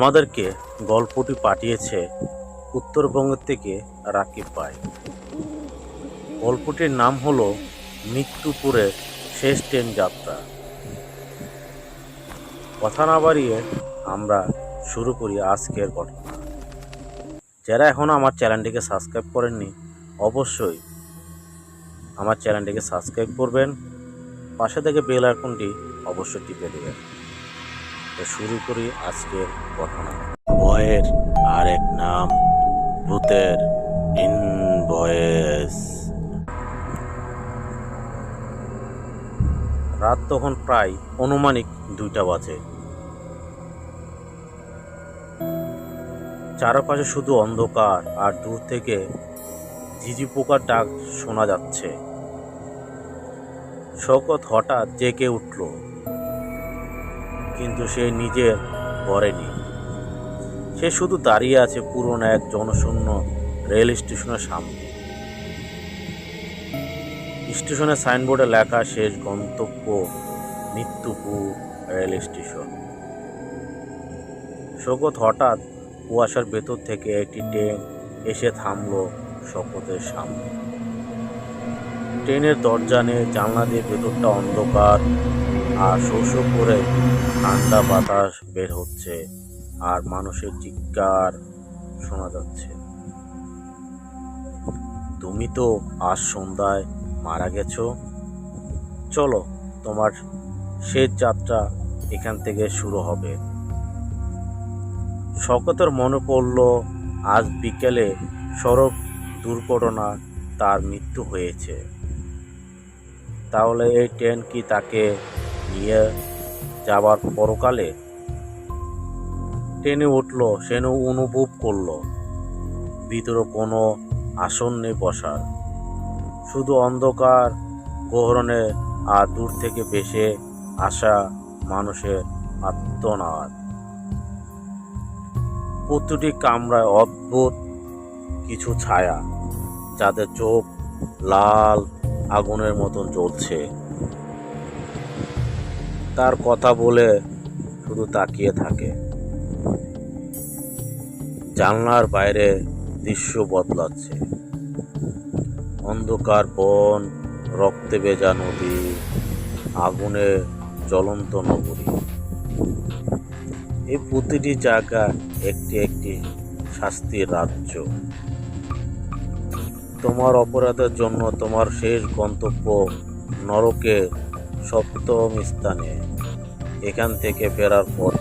আমাদেরকে গল্পটি পাঠিয়েছে উত্তরবঙ্গ থেকে রাকিব ভাই। গল্পটির নাম হলো মৃত্যুপুরের শেষ ট্রেন যাত্রা। কথা না বাড়িয়ে আমরা শুরু করি আজকের ঘটনা। যারা এখনও আমার চ্যানেলটিকে সাবস্ক্রাইব করেননি, অবশ্যই আমার চ্যানেলটিকে সাবস্ক্রাইব করবেন। পাশে থেকে বেল আইকনটি অবশ্যই টিপে দেবেন। শুরু করি আজকের ঘটনা। ভয়ের আরেক নাম ভূতের ইনভয়েস। রাত তখন প্রায় অনুমানিক দুইটা বাজে। চারপাশে শুধু অন্ধকার আর দূর থেকে ঝিঝি পোকার ডাক শোনা যাচ্ছে। শকত হঠাৎ জেগে উঠল। কিন্তু সে নিজের ঘরে নেই সে শুধু দাঁড়িয়ে আছে পুরনো এক জনশূন্য রেল স্টেশনের সামনে। স্টেশনের সাইনবোর্ডে লেখা শেষ গন্তব্য মৃত্যুপুর রেল স্টেশন। শকত হঠাৎ কুয়াশার ভেতর থেকে একটি ট্রেন এসে থামল শকতের সামনে। ট্রেনের দরজা নেই, জানলা দিয়ে ভেতরটা অন্ধকার। আর শো শো করে ঠান্ডা বাতাস বের হচ্ছে আর মানুষের চিৎকার শোনা যাচ্ছে। তুমি তো আজ সন্ধ্যায় মারা গেছ। চলো, তোমার শেষ যাত্রা এখান থেকে শুরু হবে। শকতের মনে পড়ল, আজ বিকেলে সড়ক দুর্ঘটনা তার মৃত্যু হয়েছে। তাহলে এই ট্রেন কি তাকে নিয়ে যাবার পরকালে টেনে উঠল সে অনুভব করল, ভিতরে কোনো আসন নেই বসার। শুধু অন্ধকার, গহরণে আর দূর থেকে ভেসে আসা মানুষের আত্মনাদ। প্রতিটি কামরায় অদ্ভুত কিছু ছায়া যাদের চোখ লাল আগুনের মতন জ্বলছে। তার কথা বলে শুধু তাকিয়ে থাকে। জানলার বাইরে দৃশ্য বদলাচ্ছে। অন্ধকার বন, রক্তে ভেজা নদী, আগুনে জ্বলন্ত নগরী। এই প্রতিটি জায়গা একটি একটি শাস্তির রাজ্য। তোমার অপরাধের জন্য তোমার শেষ গন্তব্য নরকে সপ্তম স্থানে। এখান থেকে ফেরার পথ